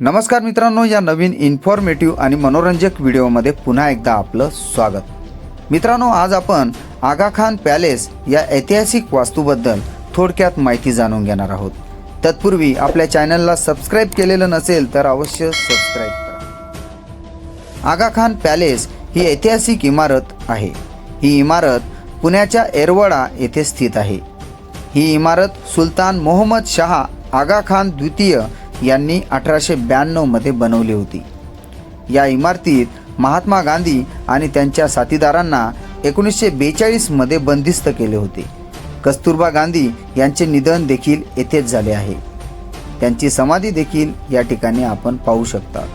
नमस्कार मित्रांनो या नवीन इन्फॉर्मेटिव्ह आणि मनोरंजक व्हिडिओमध्ये पुन्हा एकदा आपलं स्वागत. मित्रांनो आज आपण आगा खान पॅलेस या ऐतिहासिक वास्तूबद्दल थोडक्यात माहिती जाणून घेणार आहोत. तत्पूर्वी आपल्या चॅनलला सबस्क्राईब केलेलं नसेल तर अवश्य सबस्क्राईब करा. आगा खान पॅलेस ही ऐतिहासिक इमारत आहे. ही इमारत पुण्याच्या एरवडा येथे स्थित आहे. ही इमारत सुलतान मोहम्मद शहा आगा खान द्वितीय यांनी अठराशे ब्याण्णवमध्ये बनवली होती. या इमारतीत महात्मा गांधी आणि त्यांच्या साथीदारांना एकोणीसशे बेचाळीसमध्ये बंदिस्त केले होते. कस्तुरबा गांधी यांचे निधन देखील येथेच झाले आहे. त्यांची समाधी देखील या ठिकाणी आपण पाहू शकता.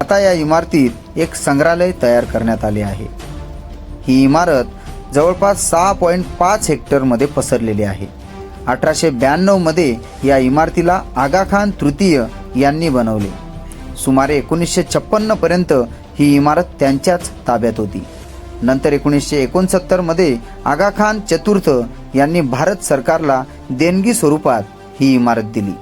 आता या इमारतीत एक संग्रहालय तयार करण्यात आले आहे. ही इमारत जवळपास सहा पॉईंट पाच हेक्टरमध्ये पसरलेली आहे. अठराशे ब्याण्णवमध्ये या इमारतीला आगा खान तृतीय यांनी बनवले. सुमारे एकोणीसशे छप्पन्नपर्यंत ही इमारत त्यांच्याच ताब्यात होती. नंतर एकोणीसशे एकोणसत्तरमध्ये आगा खान चतुर्थ यांनी भारत सरकारला देणगी स्वरूपात ही इमारत दिली.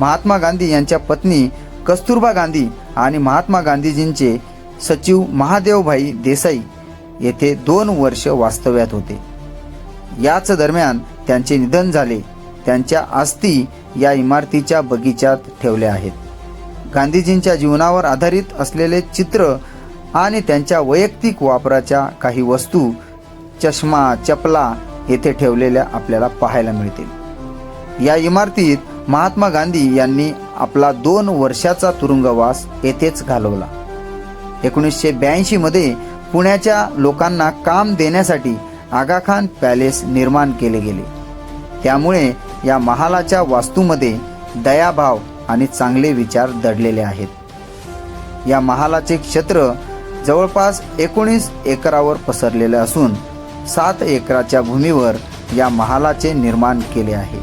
महात्मा गांधी यांच्या पत्नी कस्तुरबा गांधी आणि महात्मा गांधीजींचे सचिव महादेवभाई देसाई येथे दोन वर्ष वास्तव्यात होते. याच दरम्यान त्यांचे निधन झाले. त्यांच्या अस्थी या इमारतीच्या बगीच्यात ठेवल्या आहेत. गांधीजींच्या जीवनावर आधारित असलेले चित्र आणि त्यांच्या वैयक्तिक वापराच्या काही वस्तू चष्मा चपला येथे ठेवलेल्या आपल्याला पाहायला मिळतील. या इमारतीत महात्मा गांधी यांनी आपला दोन वर्षाचा तुरुंगवास येथेच घालवला. एकोणीसशे ब्याऐंशीमध्ये पुण्याच्या लोकांना काम देण्यासाठी आगाखान पॅलेस निर्माण केले गेले. त्यामुळे या महालाच्या वास्तूमध्ये दयाभाव आणि चांगले विचार दडलेले आहेत. या महालाचे क्षेत्र जवळपास एकोणीस एकरावर पसरलेले असून सात एकराच्या भूमीवर या महालाचे निर्माण केले आहे.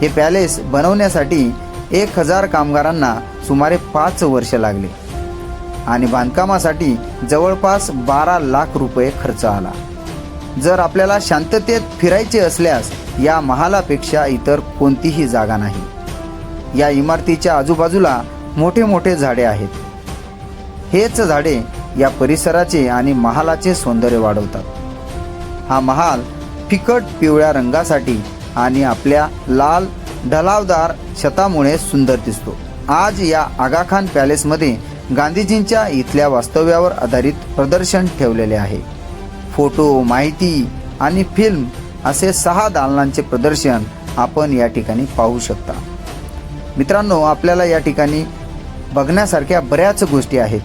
हे पॅलेस बनवण्यासाठी एक हजार कामगारांना सुमारे पाच वर्ष लागले आणि बांधकामासाठी जवळपास बारा लाख रुपये खर्च आला. जर आपल्याला शांततेत फिरायचे असल्यास या महालापेक्षा इतर कोणतीही जागा नाही. या इमारतीच्या आजूबाजूला मोठे मोठे झाडे आहेत. हेच झाडे या परिसराचे आणि महालाचे सौंदर्य वाढवतात. हा महाल फिकट पिवळ्या रंगासाठी आणि आपल्या लाल ढलावदार छतामुळे सुंदर दिसतो. आज या आगाखान पॅलेसमध्ये गांधीजींच्या इथल्या वास्तव्यावर आधारित प्रदर्शन ठेवलेले आहे. फोटो माहिती आणि फिल्म असे सहा दालनांचे प्रदर्शन आपण या ठिकाणी पाहू शकता. मित्रांनो आपल्याला या ठिकाणी बघण्यासारख्या बऱ्याच गोष्टी आहेत.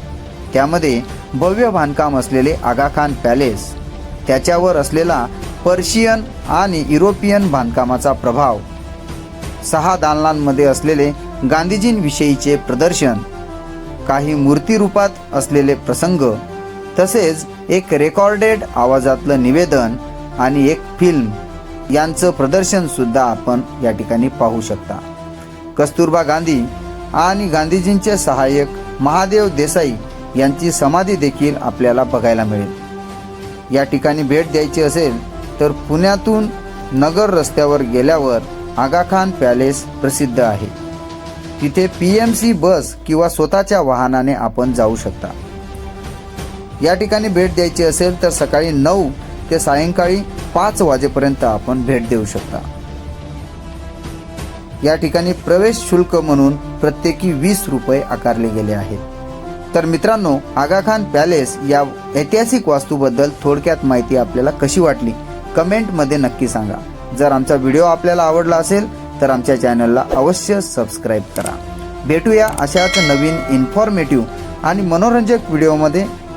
त्यामध्ये भव्य बांधकाम असलेले आगाखान पॅलेस त्याच्यावर असलेला पर्शियन आणि युरोपियन बांधकामाचा प्रभाव सहा दालनांमध्ये असलेले गांधीजींविषयीचे प्रदर्शन काही मूर्तीरूपात असलेले प्रसंग तसेच एक रेकॉर्डेड आवाजातलं निवेदन आणि एक फिल्म यांचं प्रदर्शन सुद्धा आपण या ठिकाणी पाहू शकता. कस्तुरबा गांधी आणि गांधीजींचे सहाय्यक महादेव देसाई यांची समाधी देखील आपल्याला बघायला मिळेल. या ठिकाणी भेट द्यायची असेल तर पुण्यातून नगर रस्त्यावर गेल्यावर आगाखान पॅलेस प्रसिद्ध आहे. तिथे पी एम सी बस किंवा स्वतःच्या वाहनाने आपण जाऊ शकता. या ठिकाणी भेट द्यायची असेल तर सकाळी नऊ ते सायंकाळी पाच वाजेपर्यंत आपण भेट देऊ शकता. या ठिकाणी प्रवेश शुल्क म्हणून प्रत्येकी वीस रुपये आकारले गेले आहेत. तर मित्रांनो आगाखान पॅलेस या ऐतिहासिक वास्तूबद्दल थोडक्यात माहिती आपल्याला कशी वाटली कमेंटमध्ये नक्की सांगा. जर आमचा व्हिडिओ आपल्याला आवडला असेल तर आमच्या चॅनलला अवश्य सबस्क्राईब करा. भेटूया अशाच नवीन इन्फॉर्मेटिव्ह आणि मनोरंजक व्हिडिओमध्ये.